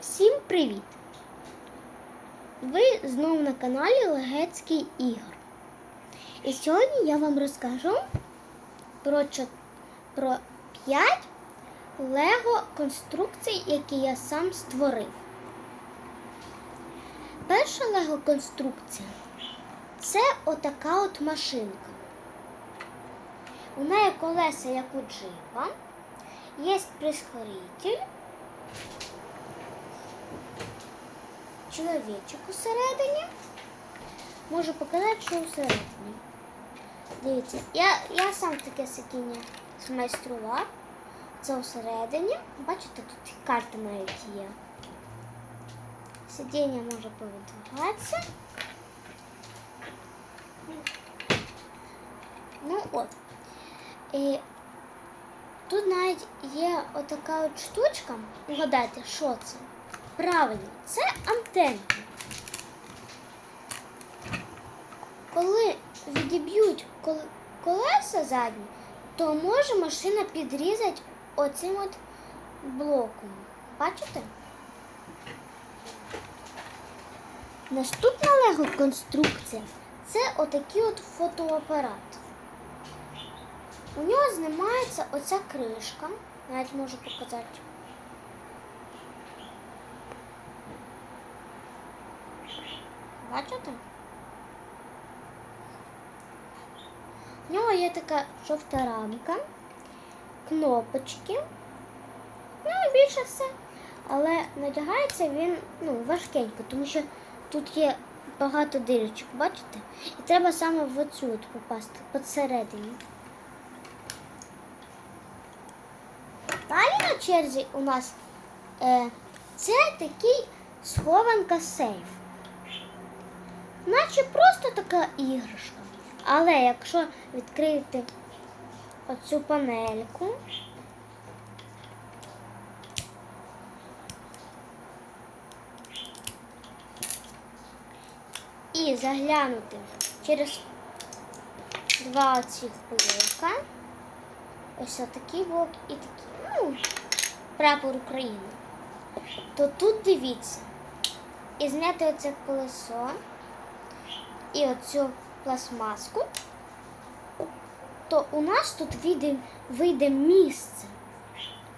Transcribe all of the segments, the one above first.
Всім привіт! Ви знову на каналі Легецький Ігор. І сьогодні я вам розкажу про, про 5 лего конструкцій, які я сам створив. Перша лего конструкція це отака от машинка. У неї колеса, як у джипа, є прискоритель. Чоловічок усередині. Можу показати, що усередині. Дивіться, я, я сам таке сидіння змайстрував. Це усередині. Бачите, тут карта навіть є. Сидіння може повідвигатися. Ну от. І тут навіть є отака от штучка. Угадайте, що це? Правильно, це антенка. Коли відіб'ють колеса задні, то може машина підрізати оцим от блоком. Бачите? Наступна лего конструкція це отакий от фотоапарат. У нього знімається оця кришка. Навіть можу показати. Бачите? В нього є така жовта рамка, кнопочки. Ну більше все. Але надягається він ну, важкенько, тому що тут є багато дирочок, бачите? І треба саме в оцю от попасти посередині. Далі на черзі у нас е, це такий схованка сейф наче просто така іграшка. Але якщо відкрити оцю панельку, і заглянути через два цих блока, ось такий блок і такий, ну, прапор України, то тут дивіться, і зняти оце колесо і оцю пластмаску, то у нас тут вийде, вийде місце.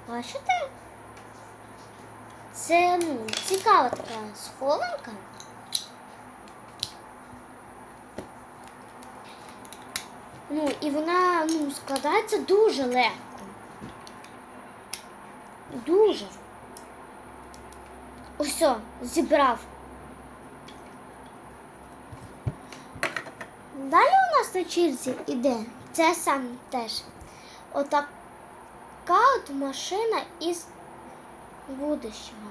Бачите? Це ну, цікава така схованка. Ну, і вона ну, складається дуже легко. Дуже. Ось, зібрав. Далі у нас на черзі іде, це сам теж. Отака от машина із будущого.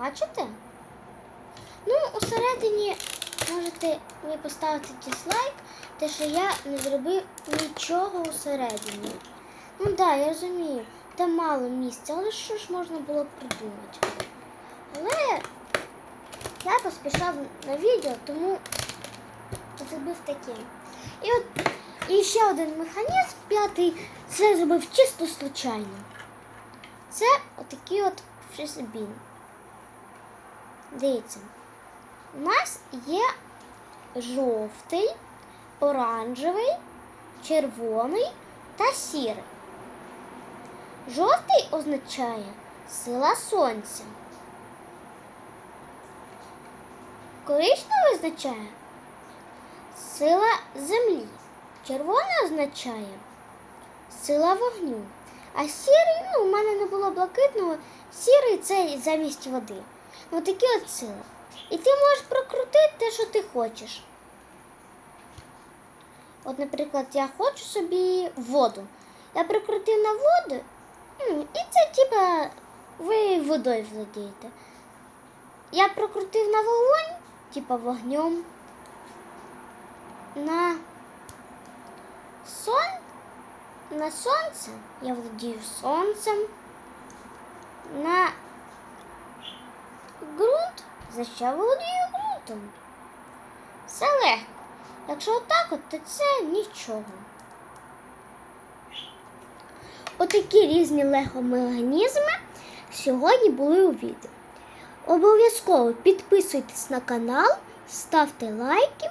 Бачите? Ну, усередині можете ви поставити дизлайк, те, що я не зробив нічого усередині. Ну так, да, я розумію, там мало місця, але що ж можна було придумати? Але я поспішав на відео, тому зробив таке. І от і ще один механізм, п'ятий, це зробив чисто случайно. Це отакий от фрізбін. Дивіться, у нас є жовтий, оранжевий, червоний та сірий. Жовтий означає сила сонця. Коричневий означає сила землі. Червоне означає сила вогню. А сірий, ну, у мене не було блакитного, сірий це замість води. Ну такі от сили. І ти можеш прокрутити те, що ти хочеш. От, наприклад, я хочу собі воду. Я прикрутив на воду, ну, і це типа ви водою владієте. Я прокрутив на вогонь, типа вогнем на сон, на сонце, я владію сонцем, на ґрунт, що володію ґрунтом. Все легко. Якщо отак от, то це нічого. Отакі різні лего-механізми сьогодні були у відео. Обов'язково підписуйтесь на канал, ставте лайки